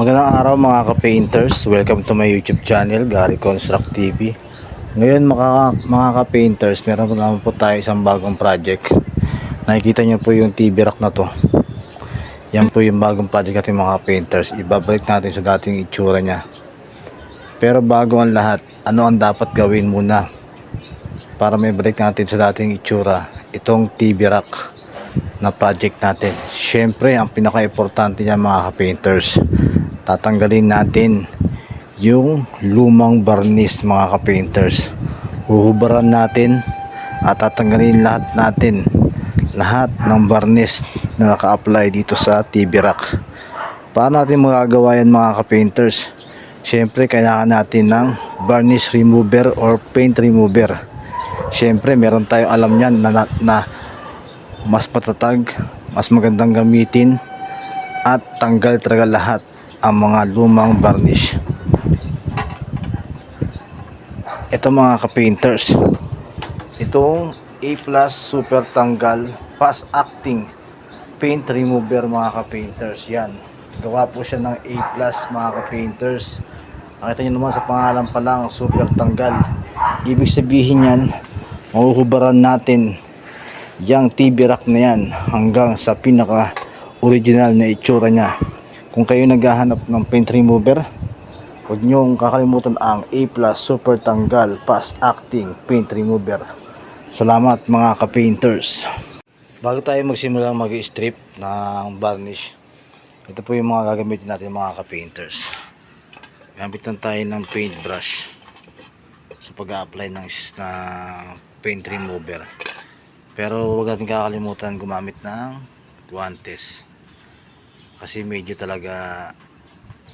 Magandang araw mga ka-painters. Welcome to my YouTube channel, Gary Construct TV. Ngayon mga, mga ka-painters, meron po naman po tayo isang bagong project. Nakikita niyo po yung TV rack na to. Yan po yung bagong project natin mga painters. Ibabalik natin sa dating itsura niya. Pero bago ang lahat, ano ang dapat gawin muna para may balik natin sa dating itsura itong TV rack na project natin. Siyempre, ang pinaka-importante niya mga ka-painters, tatanggalin natin yung lumang barnis mga ka-painters. Natin at tatanggalin lahat natin lahat ng barnis na naka-apply dito sa TV rack. Paano natin magagawa yan mga ka-painters? Siyempre, kailangan natin ng varnish remover or paint remover. Siyempre, meron tayo alam yan na, na, na mas matatag, mas magandang gamitin at tanggal talaga lahat ang mga lumang varnish. Ito mga ka-painters. Itong A Plus Super Tanggal Fast Acting Paint Remover mga ka-painters. Yan. Gawa po siya ng A Plus mga ka-painters. Nakita nyo naman sa pangalan pa lang, Super Tanggal. Ibig sabihin yan, mahuhubaran natin yung TV rack na yan hanggang sa pinaka original na itsura niya. Kung kayo naghahanap ng paint remover, huwag niyong kakalimutan ang A Super Tanggal Fast Acting Paint Remover. Salamat mga ka-painters. Bago tayo magsimula mag-strip ng varnish, ito po yung mga gagamitin natin mga ka-painters. Gamit lang tayo ng paint brush sa pag-apply ng, ng paint remover. Pero huwag natin kakalimutan gumamit ng guantes. Kasi medyo talaga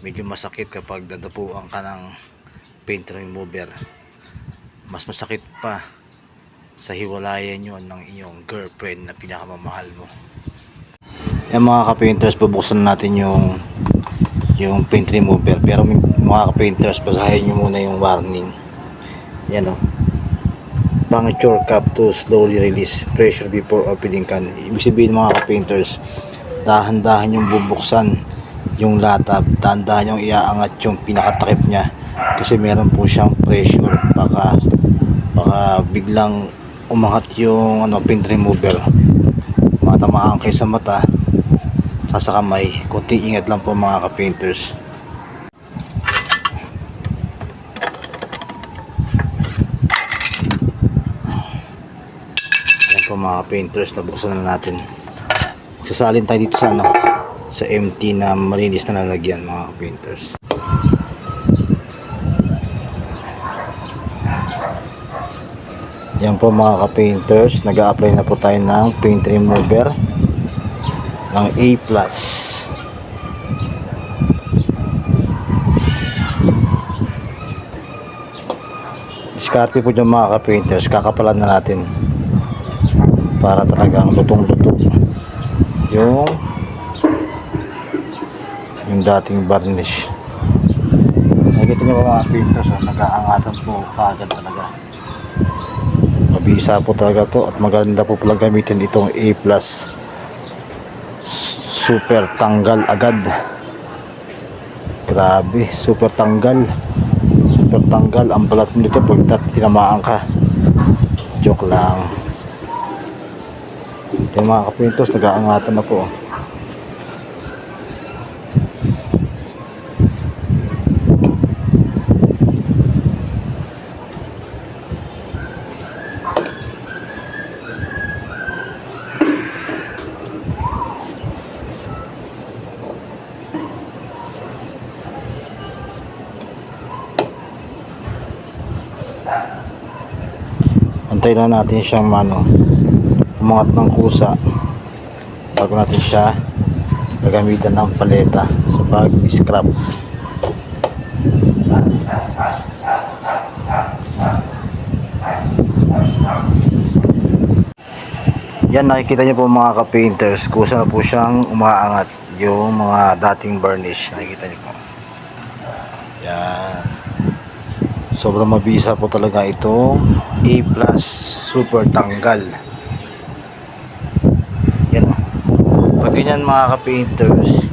medyo masakit kapag dadapuan ka ng paint remover. Mas masakit pa sa hiwalayan yun ng iyong girlfriend na pinakamamahal mo. Yan mga ka-painters, bubuksan natin yung yung paint remover. Pero mga ka-painters, basahin nyo muna yung warning. Yan o puncture cap to slowly release pressure before opening can. Ibig sabihin mga ka-painters, dahan-dahan yung bubuksan yung lata, dahan-dahan yung iaangat yung pinakatakip niya kasi meron po siyang pressure. Baka baka biglang umangat yung ano pin remover. Matamaan kayo sa mata sa sa kamay. Kunting ingat lang po mga ka-painters. Po mga painters, nabuksan na natin. Sasalin tayo dito sa ano, sa empty na malinis na lalagyan mga painters. Yan po mga ka-painters, nag apply na po tayo ng paint remover ng A+. Diskarte po dyan mga ka-painters, kakapalan na natin para talagang lutong-luto yung yung dating varnish. Nakikita nyo ba mga painters oh, nag-aangatan po kaagad talaga. Mabisa po talaga to at maganda po pala gamitin itong A plus. Super tanggal agad. Grabe super tanggal. Super tanggal ang balat mo nito pag tinamaan ka joke lang yung mga kapintos, nag-aangatan na po. Antayin na natin siyang mano umangat ng kusa. Bago natin siya gagamitan ng paleta sa pag-scrap yan nakikita niyo po mga ka-painters kusa na po siyang umaangat yung mga dating varnish nakikita niyo po. Yan. Sobrang mabisa po talaga itong A plus super tanggal yan o pag ganyan mga ka-painters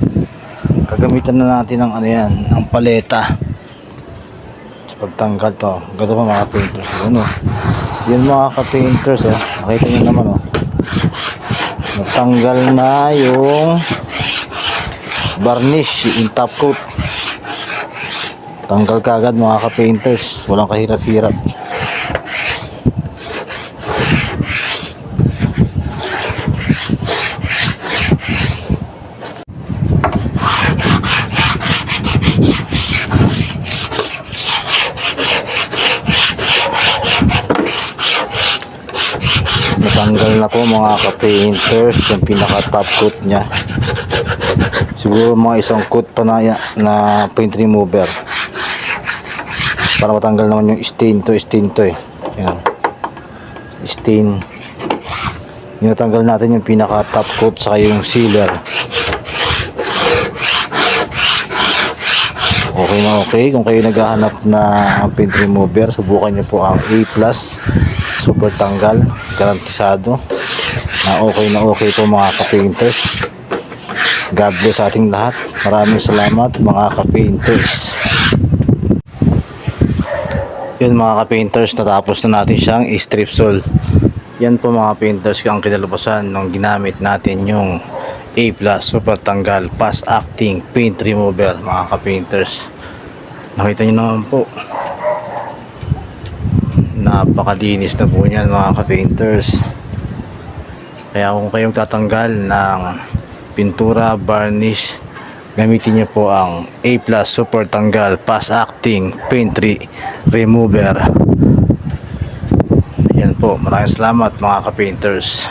gagamitan na natin ng ano yan, ng paleta. Sa pagtanggal to. Ganda pa mga painters. Ano? Yun mga ka-painters oh. Nakita nyo naman oh. Natanggal na yung varnish, yung top coat. Tanggal kagad mga ka-painters. Walang kahirap-hirap. Natanggal na po mga ka-painters yung pinaka top coat niya. Siguro mga isang coat pa na, na paint remover. Para matanggal naman yung stain to, stain to eh. Yan. Stain. Yung natanggal natin yung pinaka top coat saka yung sealer. Okay na okay. Kung kayo naghahanap na paint remover, subukan nyo po ang A+. Super tanggal. Garantisado. Na okay na okay po mga ka-painters. God bless ating lahat. Maraming salamat mga ka-painters. Yun mga ka-painters, natapos na natin siyang strip sol. Yan po mga painters ang kinalabasan nung ginamit natin yung A plus super tanggal fast acting paint remover mga ka-painters. Nakita nyo naman po. Napakalinis na po niyan mga ka-painters. Kaya kung kayong tatanggal ng pintura, varnish, gamitin niyo po ang A plus super tanggal fast acting paint re- remover. Yan po. Maraming salamat mga ka-painters.